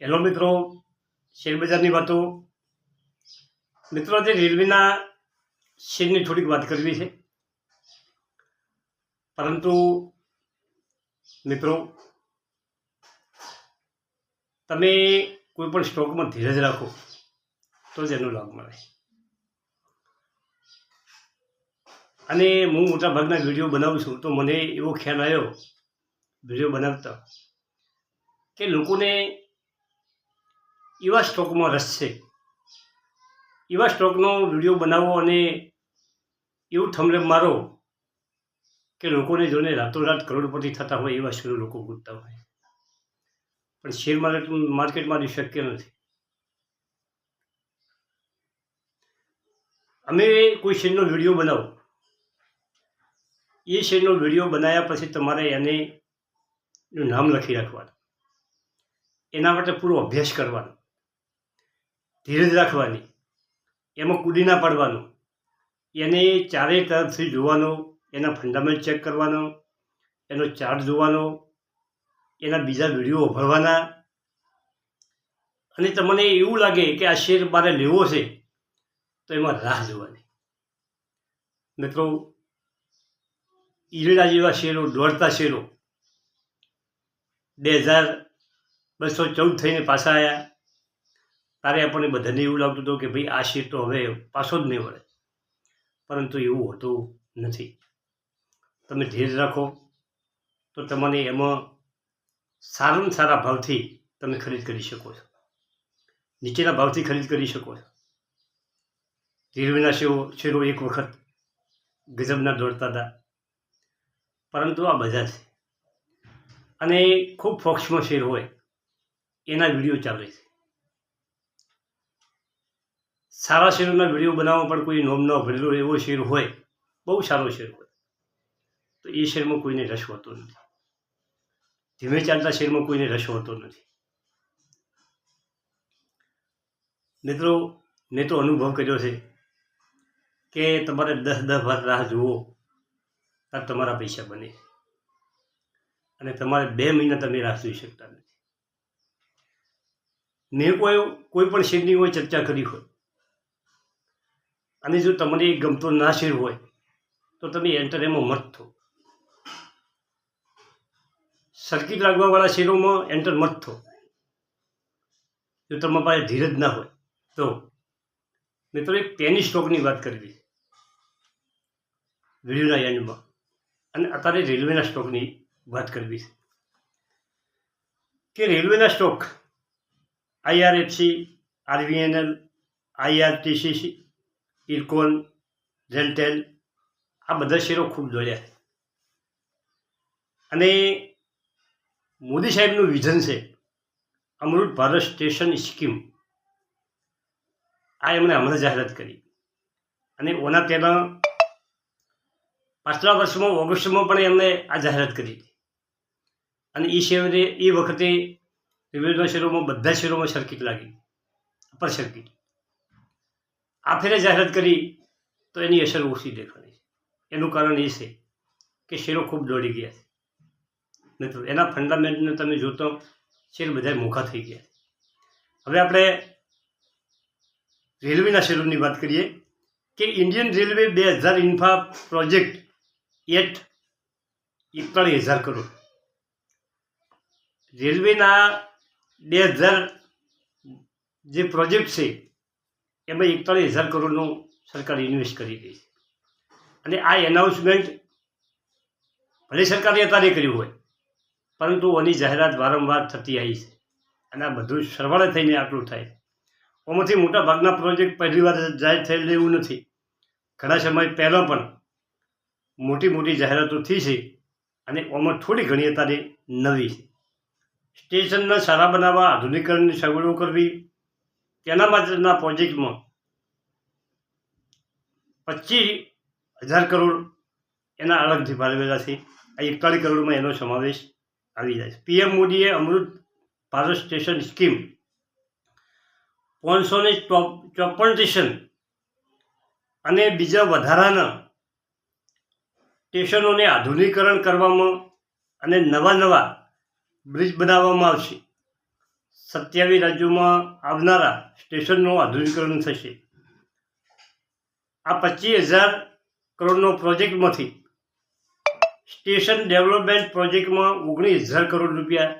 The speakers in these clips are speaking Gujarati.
હેલો મિત્રો શેરબજારની વાતો. મિત્રો, આજે રેલવેના શેરની થોડીક વાત કરવી છે. પરંતુ મિત્રો, તમે કોઈ પણ સ્ટોકમાં ધીરજ રાખો, તો જ એનો લાભ મળે. અને હું મોટા ભાગના વીડિયો બનાવું છું, તો મને એવો ખ્યાલ આવ્યો, વીડિયો બનાવતા, કે લોકોને એવા સ્ટોકમાં રસ છે. એવા સ્ટોકનો વીડિયો બનાવો અને એવું થમલે મારો કે લોકોને જોઈને રાતોરાત કરોડપતિ થતા હોય એવા શેરો લોકો ગૂંથતા હોય. પણ શેર માર્કેટ, માર્કેટમાં એ શક્ય નથી. અમે કોઈ શેરનો વીડિયો બનાવો. એ શેરનો વીડિયો બનાવ્યા પછી તમારે એને નામ લખી રાખવાનું. એના માટે પૂરો અભ્યાસ કરવાનો. ધીરજ રાખવાની, એમાં કૂદી ના પાડવાનું, એને ચારેય તરફથી જોવાનો, એના ફંડામેન્ટ ચેક કરવાનો, એનો ચાર્ટ જોવાનો, એના બીજા વીડિયો ભરવાના અને તમને એવું લાગે કે આ શેર મારે લેવો છે, તો એમાં રાહ જોવાની. મિત્રો, ઈરડા જેવા શેરો, દોડતા શેરો બે હજાર બસો ચૌદ થઈને પાછા આવ્યા તારે આપણને બધાને એવું લાગતું હતું કે ભાઈ આ શેર તો હવે પાછો જ નહીં વળે પરંતુ એવું હોતું નથી. તમે ધીરજ રાખો. તો તમને એમાં સારામાં સારા ભાવથી તમે ખરીદ કરી શકો છો. નીચેના ભાવથી ખરીદ કરી શકો છો. રેલવેના શેરો શેરો એક વખત ગજબના દોડતા હતા. પરંતુ આ બધા છે. અને ખૂબ ફોક્સમાં શેર હોય. એના વીડિયો ચાલે છે. સારા શેરોના વીડિયો બનાવવા પણ કોઈ નોમ ન ભરેલો એવો શેર હોય, બહુ સારો શેર હોય, તો એ શેરમાં કોઈને રસ હોતો નથી. ધીમે ચાલતા શેરમાં કોઈને રસ હોતો નથી. મિત્રો, મેં તો અનુભવ કર્યો છે કે તમારે દસ દસ વાર રાહ જુઓ ત્યારે તમારા પૈસા બને. અને તમારે બે મહિના તમે રાહ જોઈ શકતા નથી. મેં કોઈ કોઈ પણ શેરની કોઈ ચર્ચા કરી હોય અને જો તમને ગમતો ના શેર હોય, તો તમે એન્ટર એમાં મત થો. સર્કિટ લાગવાવાળા શેરોમાં એન્ટર મત થો. જો તમારા પાસે ધીરજ ના હોય, તો. મિત્રો, એક પેની સ્ટોકની વાત કરવી. વિડીયોના એન્ડમાં અને અત્યારે રેલવેના સ્ટોકની વાત કરવી છે. કે રેલવેના stock IRFC RVNL IRTC Ircon RailTel આ બધા શેરો ખૂબ દોડ્યા અને મોદી સાહેબનું વિઝન છે, અમૃત ભારત સ્ટેશન સ્કીમ. આ એમણે હમણાં જાહેરાત કરી. અને ઓના પહેલાં પાછલા વર્ષમાં, ઓગસ્ટમાં પણ એમણે આ જાહેરાત કરી હતી. અને એ શેરે એ વખતે રેલવેના શેરોમાં, બધા શેરોમાં સર્કિટ લાગી. Upper circuit. આ ફેરે જાહેરાત કરી, તો એની અસર ઓછી દેખાણી છે. એનું કારણ એ છે કે શેરો ખૂબ દોડી ગયા છે. મિત્રો એના ફંડામેન્ટને તમે જોતો, શેર બધા મોખા થઈ ગયા છે. હવે આપણે રેલવેના શેરોની વાત કરીએ, કે ઇન્ડિયન રેલવે બે હજાર ઇન્ફા પ્રોજેક્ટ એટ એકતાળીસ હજાર કરોડ. રેલવેના બે હજાર જે પ્રોજેક્ટ છે એમાં એકતાળીસ હજાર કરોડનું સરકાર ઇન્વેસ્ટ કરી છે. અને આ એનાઉન્સમેન્ટ ભલે સરકારે અત્યારે કર્યું હોય, પરંતુ આની જાહેરાત વારંવાર થતી આવી છે. અને આ બધું સરવાળે થઈને આટલું થાય આમાંથી મોટા ભાગના પ્રોજેક્ટ પહેલી વાર જાહેર થયેલ એવું નથી. ઘણા સમય પહેલાં પણ મોટી મોટી જાહેરાતો થઈ છે અને આમાં થોડી ઘણી અત્યારે નવી છે. સ્ટેશનના સારા બનાવવા, આધુનિકરણની સગવડો કરવી, તેના માટેના પ્રોજેક્ટમાં પચીસ હજાર કરોડ એના અલગથી ફાળવેલા છે. આ એકતાળીસ કરોડમાં એનો સમાવેશ આવી જાય છે. પીએમ મોદીએ અમૃત ભારત સ્ટેશન સ્કીમ પાંચસો ને ચોપન સ્ટેશન અને બીજા વધારાના સ્ટેશનોને આધુનિકરણ કરવામાં અને નવા નવા બ્રિજ બનાવવામાં આવશે. સત્યાવીસ રાજ્યોમાં આવનારા સ્ટેશનનું આધુનિકરણ થશે. આ પચીસ હજાર કરોડનો પ્રોજેક્ટમાંથી સ્ટેશન ડેવલપમેન્ટ પ્રોજેક્ટમાં ઓગણીસ હજાર કરોડ રૂપિયા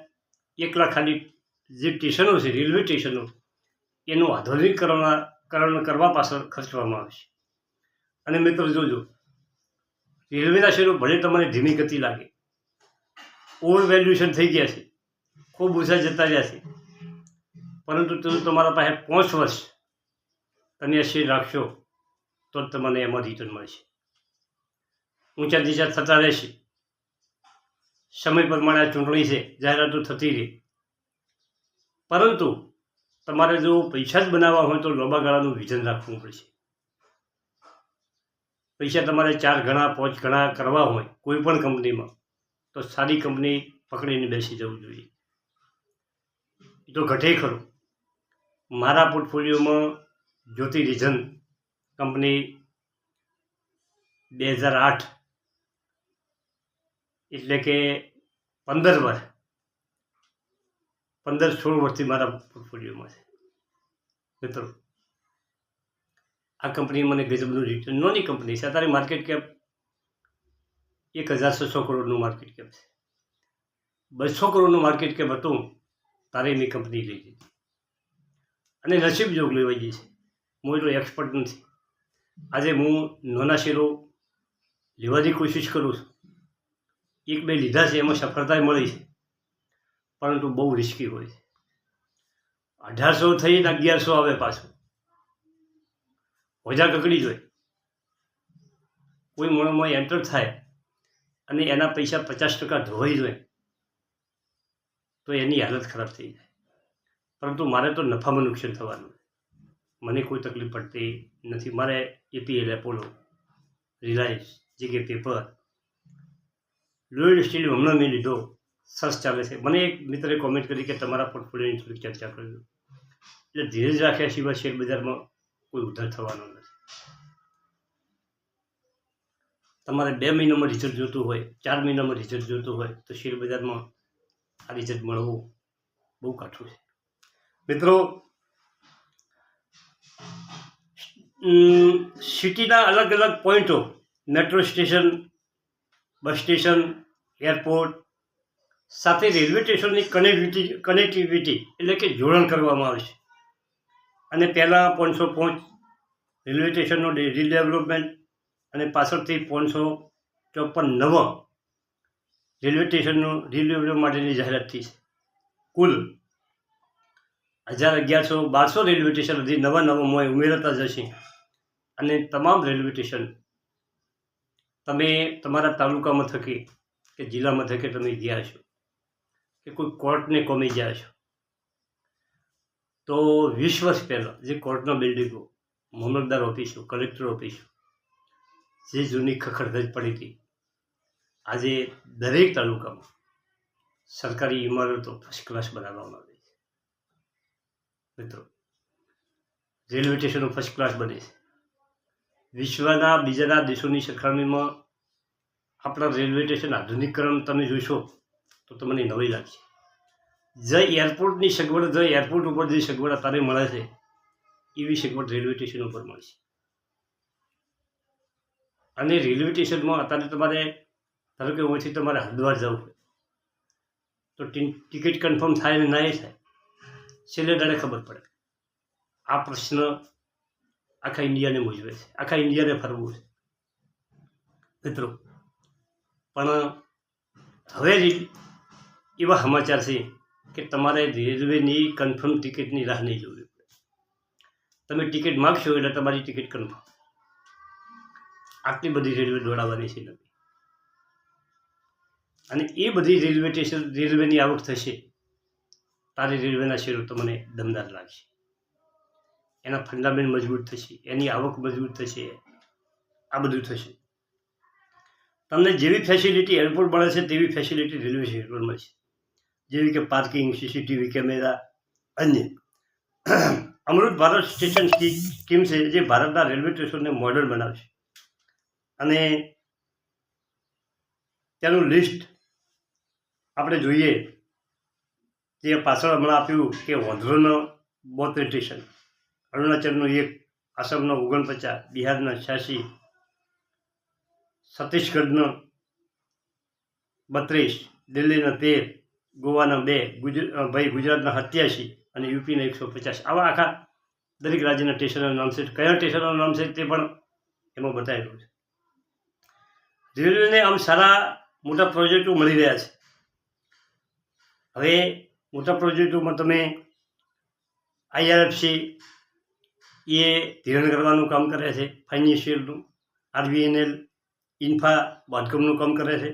એકલા ખાલી જે સ્ટેશનો છે, રેલવે સ્ટેશનો, એનું આધુનિકરણ કરણ કરવા પાછળ ખર્ચવામાં આવશે અને મિત્રો જોજો, રેલવેના શેરો ભલે તમને ધીમી ગતિ લાગે, ઓવર વેલ્યુએશન થઈ ગયા છે, ખૂબ ઓછા જતા રહ્યા છે, પરંતુ તમે તમારા પાસે પાંચ વર્ષ તમે આ શેર રાખશો તો જ તમને એમાં રિટર્ન મળશે. ઊંચા નીચા થતા રહેશે. સમય પ્રમાણે આ ચૂંટણી છે, જાહેરાતો થતી રહે. પરંતુ તમારે જો પૈસા જ બનાવવા હોય તો લાંબા ગાળાનું વિઝન રાખવું પડશે. પૈસા તમારે ચાર ગણા, પાંચ ગણા કરવા હોય કોઈ પણ કંપનીમાં, તો સારી કંપની પકડીને બેસી જવું જોઈએ. એ તો ઘટે ખરું. મારા પોર્ટફોલિયોમાં જ્યોતિ રીઝન કંપની બે હજાર આઠ એટલે કે પંદર વર્ષ, પંદર સોળ વર્ષથી મારા પોર્ટફોલિયોમાં છે. મિત્રો, આ કંપની મને ગજબનું રિટર્ન નોની કંપની છે. અત્યારે માર્કેટ કેપ એક હજાર છસો કરોડનું માર્કેટ કેપ છે. બસો કરોડનું માર્કેટ કેપ હતું, તારે એની કંપની લઈ લીધી. અને નસીબ જોગ લેવાઈ ગઈ છે. હું એટલો એક્સપર્ટ નથી. આજે હું નાના શેરો લેવાની કોશિશ કરું છું. એક બે લીધા છે, એમાં સફળતા મળી છે. પરંતુ બહુ રિસ્કી હોય છે. અઢારસો થઈને અગિયારસો આવે પાછું. હોજા કકડી જોઈએ કોઈ મોણમાં એન્ટર થાય અને એના પૈસા પચાસ ટકા ધોવાઈ જોઈ તો એની હાલત ખરાબ થઈ જાય. પરંતુ મારે તો નફામાં નુકસાન થવાનું. મને કોઈ તકલીફ પડતી નથી. મારે એપીએલ, એપોલો, રિલાયન્સ જે કે પેપર લોયડ સ્ટીલ હમણાં મેં લીધો. સરસ ચાલે છે. મને એક મિત્રે કોમેન્ટ કરી કે તમારા પોર્ટફોલિયોની થોડીક ચર્ચા કરજો એટલે ધીરજ રાખ્યા સિવાય શેર બજારમાં કોઈ ઉધાર થવાનો નથી. તમારે બે મહિનામાં રિઝલ્ટ જોતું હોય, ચાર મહિનામાં રિઝલ્ટ જોતું હોય, તો શેર બજારમાં આ રિઝલ્ટ મળવું બહુ કાઠું છે. મિત્રો સિટીના અલગ અલગ પોઈન્ટો. Metro station, bus station, airport. સાથે રેલવે સ્ટેશનની કનેક્ટિવિટી કનેક્ટિવિટી એટલે કે જોડાણ કરવામાં આવે છે. અને પહેલાં પાંચસો પાંચ રેલવે સ્ટેશનનો રીડેવલપમેન્ટ અને પાછળથી પાંચસો ચોપન નવ રેલવે સ્ટેશનનું રીડેવલપ માટેની જાહેરાત થઈ છે. કુલ હજાર અગિયારસો બારસો રેલવે સ્ટેશન હજી નવા નવા મોય ઉમેરતા જશે. અને તમામ રેલવે સ્ટેશન, તમે તમારા તાલુકા મથકે કે જિલ્લા મથકે તમે ગયા છો કે કોઈ કોર્ટને કોમી ગયા છો. તો વીસ વર્ષ પહેલાં જે કોર્ટના બિલ્ડિંગો મામલતદાર ઓફિસો કલેક્ટર ઓફિસો જે જૂની ખખડધજ પડી હતી, આજે દરેક તાલુકામાં સરકારી ઇમારતો ફર્સ્ટ ક્લાસ બનાવવામાં આવી. મિત્રો. રેલવે સ્ટેશનો ફર્સ્ટ ક્લાસ બને છે. વિશ્વના બીજાના દેશોની સરખામણીમાં આપણા રેલવે સ્ટેશન આધુનિકરણ તમે જોશો તો તમને નવી લાગશે. જે એરપોર્ટની સગવડ, જે એરપોર્ટ ઉપર જે સગવડ અત્યારે મળે છે, એવી સગવડ રેલવે સ્ટેશન ઉપર મળશે અને રેલવે સ્ટેશનમાં અત્યારે તમારે, ધારો કે અહીંથી તમારે હરિદ્વાર જવું હોય તો ટિકિટ કન્ફર્મ થાય ને ના થાય. છેલ્લે દાડે ખબર પડે. આ પ્રશ્ન આખા ઇન્ડિયાને મૂંઝવે છે. આખા ઇન્ડિયાને ફરવું છે. મિત્રો, પણ હવે એવા સમાચાર છે કે તમારે રેલવેની કન્ફર્મ ટિકિટની રાહ નહીં જોવી તમે ટિકિટ માગશો એટલે તમારી ટિકિટ કન્ફર્મ આટલી બધી રેલવે દોડાવવાની છે નવી. અને એ બધી રેલવે સ્ટેશન, રેલવેની આવક થશે તારે રેલવેના શેરો તમને દમદાર લાગશે. એના ફંડામેન્ટ મજબૂત થશે, એની આવક મજબૂત થશે, આ બધું થશે. તમને જેવી ફેસિલિટી એરપોર્ટ મળે છે, તેવી ફેસિલિટી રેલવે સ્ટેશન મળશે. જેવી કે પાર્કિંગ સીસીટીવી કેમેરા અન્ય. અમૃત ભારત સ્ટેશન સ્કી- સ્કીમ છે, જે ભારતના રેલવે સ્ટેશનને મોડલ બનાવશે. અને તેનું લિસ્ટ આપણે જોઈએ. જે પાછળ હમણાં આપ્યું કે વોંધરોનો સ્ટેશન અરુણાચલનું એક આસામનો ઓગણપચાસ, બિહારના છ્યાસી, છત્તીસગઢનો બત્રીસ, દિલ્હીના તેર, ગોવાના બે ભાઈ ગુજરાતના સત્યાસી અને યુપીના એકસો પચાસ. આવા આખા દરેક રાજ્યના સ્ટેશનનું નામ છે. કયા સ્ટેશનનું નામ છે તે પણ એમાં બતાવેલું છે. રેલવેને આમ સારા મોટા પ્રોજેક્ટો મળી રહ્યા છે. હવે મોટા પ્રોજેક્ટોમાં તમે આઈઆરએફસી એ ધિરાણ કરવાનું કામ કરે છે, ફાઇનાન્શિયલનું, આરબીએનએલ, ઇન્ફા બાંધકામનું કામ કરે છે.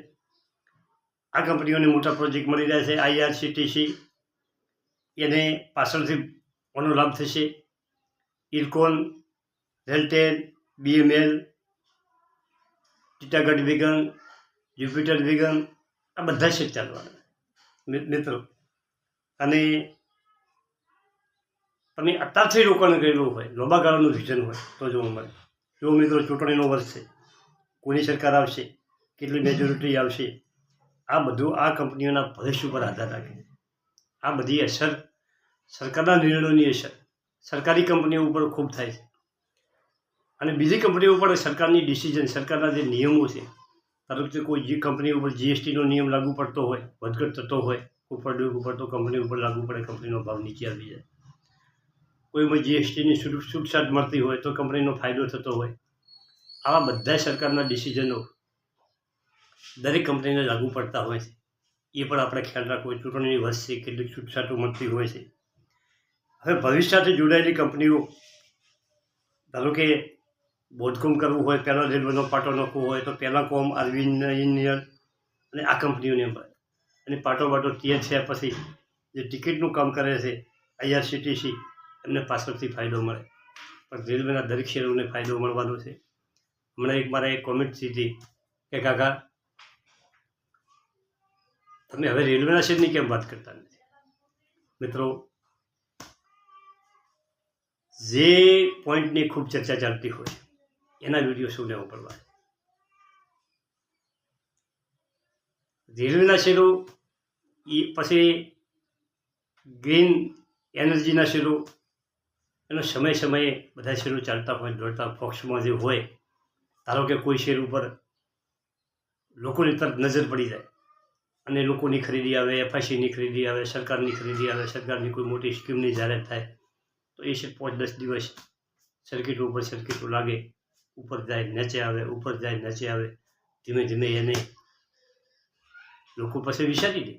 આ કંપનીઓને મોટા પ્રોજેક્ટ મળી રહ્યા છે, આઈઆરસીટીસી. એને પાછળથી ઓનો લાભ થશે. Ircon RailTel, BML Titagarh wagon Jupiter wagon આ બધા છે ચાલવાના મિત્રો અને તમે અત્યારથી રોકાણ કરેલું હોય, લાંબા ગાળાનું વિઝન હોય, તો જોવા મળે જો મિત્રો, ચૂંટણીનો વર્ષ છે. કોની સરકાર આવશે? કેટલી મેજોરિટી આવશે? આ બધું આ કંપનીઓના ભવિષ્ય ઉપર આધાર રાખે આ બધી અસર સરકારના નિર્ણયોની અસર સરકારી કંપનીઓ ઉપર ખૂબ થાય છે. અને બીજી કંપનીઓ ઉપર સરકારની ડિસિઝન સરકારના જે નિયમો છે, ધારો કે કોઈ જે કંપની ઉપર જીએસટીનો નિયમ લાગુ પડતો હોય, વધઘટ થતો હોય ઉપર ડૂબ ઉપર તો કંપની ઉપર લાગુ પડે, કંપનીનો ભાવ નીચે આવી જાય. કોઈમાં જીએસટીની છૂટછાટ મળતી હોય તો કંપનીનો ફાયદો થતો હોય. આવા બધા સરકારના ડિસિઝનો દરેક કંપનીને લાગુ પડતા હોય છે. એ પણ આપણે ખ્યાલ રાખવો, ચૂંટણીની વર્ષ છે, કેટલીક છૂટછાટો મળતી હોય છે. હવે ભવિષ્ય સાથે જોડાયેલી કંપનીઓ, ધારો કે બોધકોમ કરવું હોય પહેલાં રેલવેનો પાટો નાખવો હોય, તો પહેલાં કોમ આરવી ઇન્જિનિયર અને આ કંપનીઓને મળે અને પાટો બાટો ત્યાં છે, પછી જે ટિકિટનું કામ કરે છે, આઈઆરસીટીસી, એમને પાછળથી ફાયદો મળે. પણ રેલવેના દરેક શહેરોને ફાયદો મળવાનો છે. હમણાં એક મારે એક કોમેન્ટ હતી કે, કાકા, તમે હવે રેલવેના શેરની કેમ વાત કરતા નથી? મિત્રો, જે પોઈન્ટની ખૂબ ચર્ચા ચાલતી હોય, એના વીડિયો શું લેવો પડવા રેલવેના શેરો એ પછી ગ્રીન એનર્જીના શેરો એનો સમય સમયે બધા શેરો ચાલતા હોય, દોડતા પક્ષમાં જે હોય, ધારો કે કોઈ શેર ઉપર લોકોની તરફ નજર પડી જાય, અને લોકોની ખરીદી આવે, એફઆઈસીની ખરીદી આવે, સરકારની ખરીદી આવે, સરકારની કોઈ મોટી સ્કીમની જાહેરાત થાય, તો એ છે પાંચ દસ દિવસ સર્કિટો ઉપર સર્કિટો લાગે, ઉપર જાય, નીચે આવે, ઉપર જાય, નીચે આવે, ધીમે ધીમે એને લોકો પાસે વિચારી દે.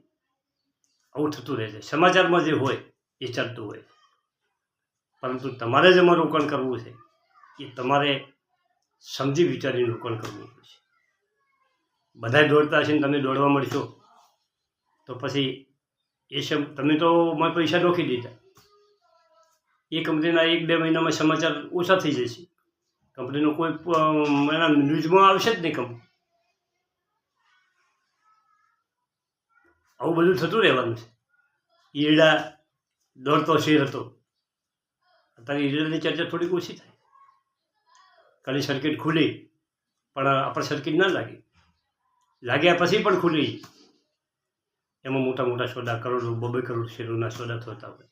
આવું થતું રહે છે. સમાચારમાં જે હોય, એ ચાલતું હોય. પરંતુ તમારે જ એમાં રોકાણ કરવું છે. એ તમારે સમજી વિચારીને રોકાણ કરવું પડશે બધા દોડતા હશે ને તમે દોડવા મળશો, તો પછી એ સમ, તમે તો મેં પૈસા રોકી દીધા. એ કંપનીના એક બે મહિનામાં સમાચાર ઓછા થઈ જશે. કંપનીનો કોઈ એના ન્યૂઝમાં આવશે જ નહીં કંપની. આવું બધું થતું રહેવાનું છે. ઈરડા દોડતો શેર હતો. અત્યારે ઈરડાની ચર્ચા થોડીક ઓછી થાય. ખાલી સર્કિટ ખુલી, પણ આપણે સર્કિટ ના લાગી. લાગ્યા પછી પણ ખુલી. એમાં મોટા મોટા સોદા, કરોડો, બબે કરોડ શેરોના સોદા થતા હોય.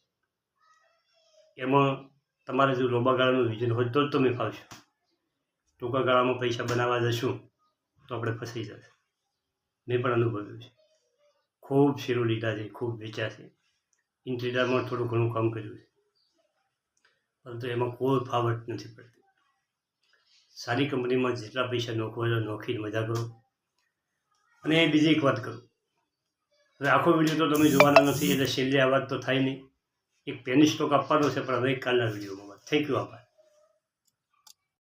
એમાં તમારે જો લાંબા ગાળાનું વિઝન હોય તો જ તમે ફાવશો. ટૂંકા ગાળામાં પૈસા બનાવવા જશું, તો આપણે ફસાઈ જશે. મેં પણ અનુભવ્યું છે. ખૂબ શેરો લીધા છે, ખૂબ વેચ્યા છે. ઇન્ટિરિયરમાં થોડું ઘણું કામ કર્યું છે. પરંતુ એમાં કોઈ ફાવટ નથી પડતી. સારી કંપનીમાં જેટલા પૈસા નોખો હોય નોખીને મજા કરો. અને બીજી એક વાત કરું. હવે આખો વીડિયો તો તમે જોવાના નથી, એટલે છેલ્લે આ વાત તો થાય નહીં. એક પેની સ્ટોક આપવાનો છે, પણ હવે કાલના વિડીયોમાં થેન્ક યુ આભાર.